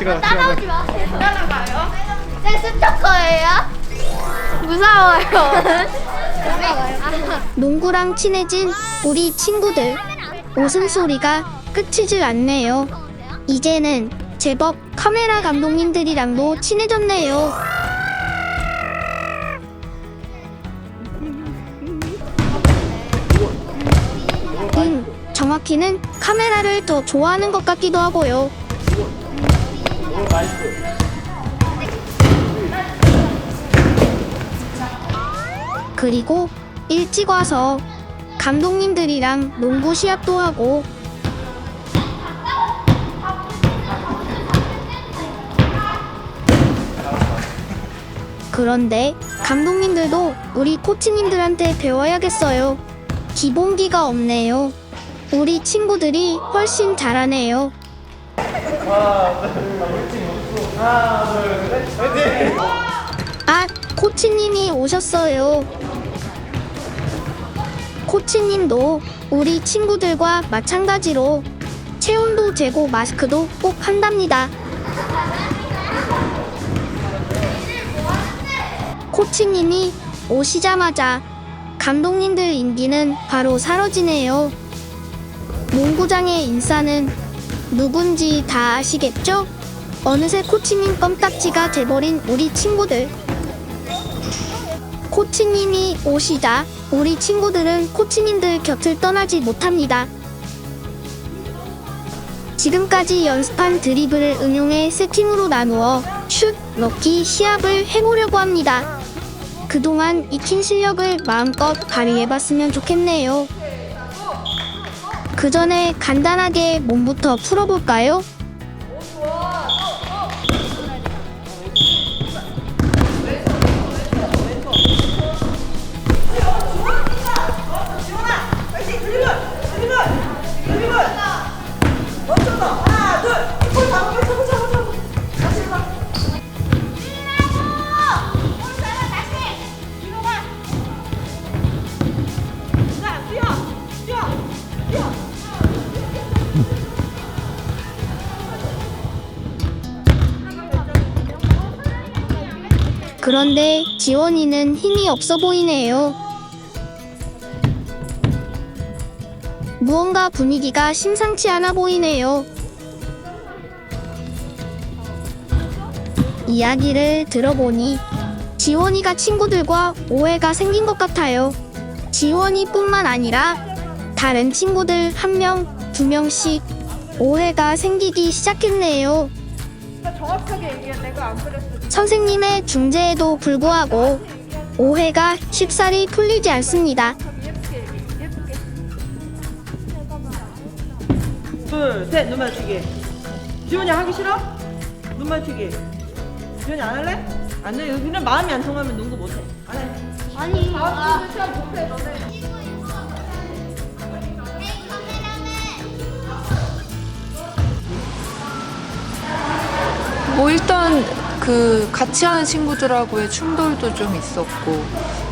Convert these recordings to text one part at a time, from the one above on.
찍어 따라오지 마세요. 따라가요? 네, 스토커예요? 무서워요. 무서워요. 농구랑 친해진 우리 친구들. 웃음소리가 끝이질 않네요. 이제는 제법 카메라 감독님들이랑도 친해졌네요. 음, 정확히는 카메라를 더 좋아하는 것 같기도 하고요. 그리고 일찍 와서 감독님들이랑 농구 시합도 하고 그런데 감독님들도 우리 코치님들한테 배워야겠어요. 기본기가 없네요. 우리 친구들이 훨씬 잘하네요. 아, 코치님이 오셨어요. 코치님도 우리 친구들과 마찬가지로 체온도 재고 마스크도 꼭 한답니다. 코치님이 오시자마자 감독님들 인기는 바로 사라지네요. 농구장의 인싸는 누군지 다 아시겠죠? 어느새 코치님 껌딱지가 돼버린 우리 친구들. 코치님이 오시자 우리 친구들은 코치님들 곁을 떠나지 못합니다. 지금까지 연습한 드리블을 응용해 세 팀으로 나누어 슛, 넣기 시합을 해보려고 합니다. 그동안 익힌 실력을 마음껏 발휘해봤으면 좋겠네요. 그 전에 간단하게 몸부터 풀어볼까요? 그런데 지원이는 힘이 없어 보이네요. 무언가 분위기가 심상치 않아 보이네요. 이야기를 들어보니 지원이가 친구들과 오해가 생긴 것 같아요. 지원이뿐만 아니라 다른 친구들 한 명, 두 명씩 오해가 생기기 시작했네요. 정확하게 얘기해. 내가 안 그랬어. 선생님의 중재에도 불구하고 오해가 쉽사리 풀리지 않습니다. 둘, 셋, 눈 맞추기. 지훈이 하기 싫어? 눈 맞추기. 지훈이 안 할래? 안 해. 여기는 마음이 안 통하면 농구 못 해. 안 해. 아니, 아, 시험 못해, 너네. 뭐 일단 그 같이 하는 친구들하고의 충돌도 좀 있었고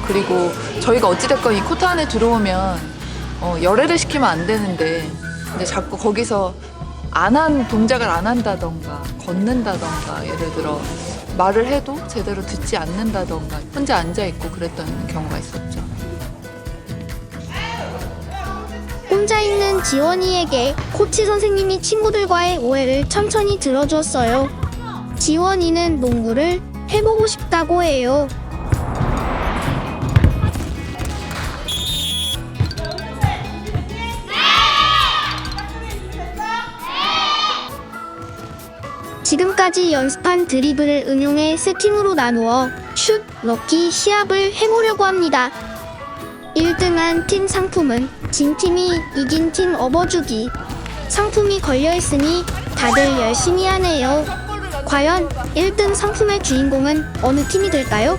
그리고 저희가 어찌됐건 이 코트 안에 들어오면 어, 열애를 시키면 안 되는데 근데 자꾸 거기서 안 한 동작을 안 한다던가 걷는다던가 예를 들어 말을 해도 제대로 듣지 않는다던가 혼자 앉아 있고 그랬던 경우가 있었죠. 혼자 있는 지원이에게 코치 선생님이 친구들과의 오해를 천천히 들어주었어요. 지원이는 농구를 해보고 싶다고 해요. 지금까지 연습한 드리블을 응용해 세 팀으로 나누어 슛, 넣기 시합을 해보려고 합니다. 1등한 팀 상품은 진 팀이 이긴 팀 업어주기. 상품이 걸려있으니 다들 열심히 하네요. 과연 1등 상품의 주인공은 어느 팀이 될까요?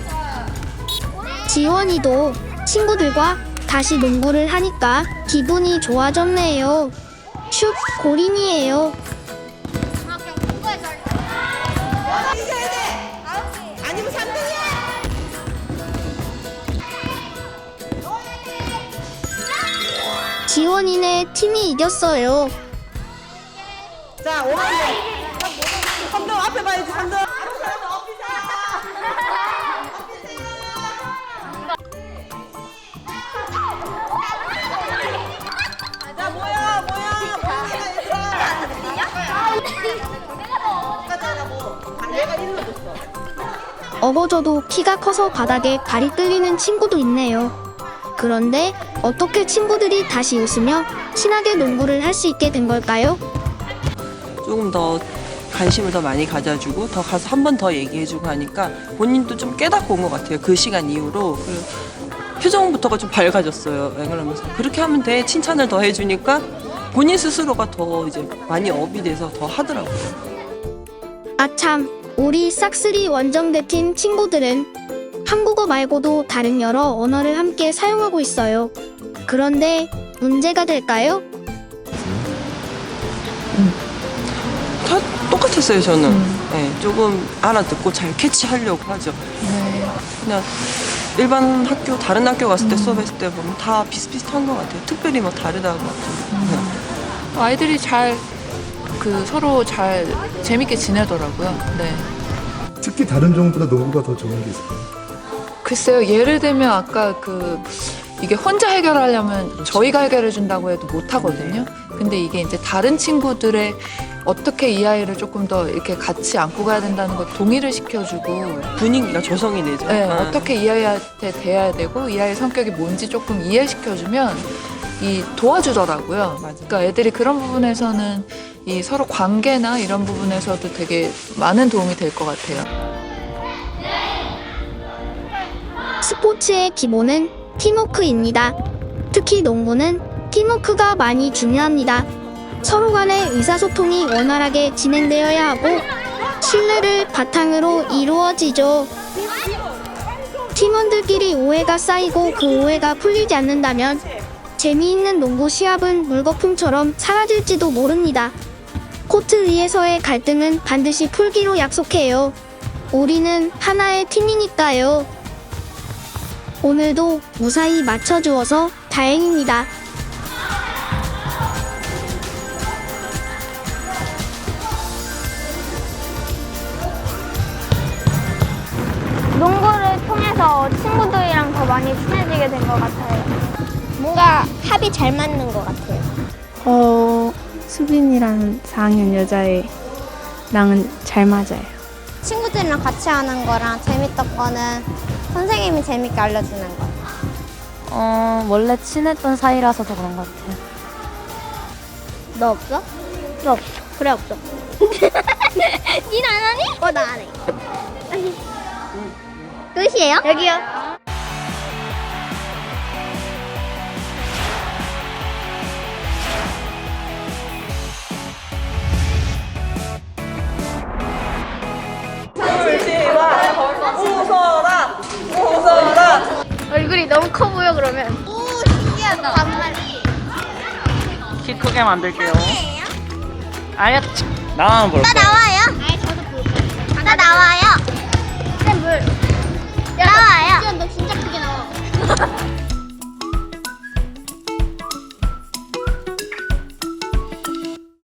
지원이도 친구들과 다시 농구를 하니까 기분이 좋아졌네요. 슛 고린이에요. 아니면 3등이야. 지원이네 팀이 이겼어요. 자, 5번. 3등. 아, 가야지 3등 자 모여 모여 모여 얘들아 가자라고 내가 일로 줬어 어거져도 키가 커서 바닥에 발이 끌리는 친구도 있네요. 그런데 어떻게 친구들이 다시 웃으며 친하게 농구를 할 수 있게 된 걸까요? 조금 더 관심을 더 많이 가져주고 더 가서 한 번 더 얘기해주고 하니까 본인도 좀 깨닫고 온 것 같아요. 그 시간 이후로 그리고 표정부터가 좀 밝아졌어요. 왜 그러면서 그렇게 하면 돼 칭찬을 더 해주니까 본인 스스로가 더 이제 많이 업이 돼서 더 하더라고요. 아참, 우리 싹쓸이 원정대 팀 친구들은 한국어 말고도 다른 여러 언어를 함께 사용하고 있어요. 그런데 문제가 될까요? 똑같았어요 저는. 네, 조금 알아듣고 잘 캐치하려고 하죠. 네. 그냥 일반 학교 다른 학교 갔을 때 수업했을 때 보면 다 비슷비슷한 것 같아요. 특별히 뭐 다르다고. 네. 아이들이 잘 그 서로 잘 재밌게 지내더라고요. 네. 특히 다른 종보다 농구가 더 좋은 게 있을까요? 글쎄요, 예를 들면 아까 그 이게 혼자 해결하려면 저희가 해결해 준다고 해도 못 하거든요. 근데 이게 이제 다른 친구들의 어떻게 이 아이를 조금 더 이렇게 같이 안고 가야 된다는 걸 동의를 시켜주고 분위기가 조성이 되죠. 네, 아. 어떻게 이 아이한테 대해야 되고 이 아이의 성격이 뭔지 조금 이해시켜주면 이 도와주더라고요. 맞아요. 그러니까 애들이 그런 부분에서는 이 서로 관계나 이런 부분에서도 되게 많은 도움이 될 것 같아요. 스포츠의 기본은 팀워크입니다. 특히 농구는 팀워크가 많이 중요합니다. 서로 간의 의사소통이 원활하게 진행되어야 하고 신뢰를 바탕으로 이루어지죠. 팀원들끼리 오해가 쌓이고 그 오해가 풀리지 않는다면 재미있는 농구 시합은 물거품처럼 사라질지도 모릅니다. 코트 위에서의 갈등은 반드시 풀기로 약속해요. 우리는 하나의 팀이니까요. 오늘도 무사히 맞춰주어서 다행입니다. 많이 친해지게 된 것 같아요. 뭔가 합이 잘 맞는 것 같아요. 어, 수빈이라는 4학년 여자애랑은 잘 맞아요. 친구들이랑 같이 하는 거랑 재밌던 거는 선생님이 재밌게 알려주는 거. 어, 원래 친했던 사이라서 더 그런 것 같아요. 너 없어? 너 없어. 그래 없어. 니는 안 하니? 어, 나 안 해. 끝이에요? 여기요. 키 크게 만들게요. 아야, 나만 볼게. 나 나와요. 아 저도 볼 거예요. 나 나와요. 쌤 물. 나와요. 너 진짜 크게 나와.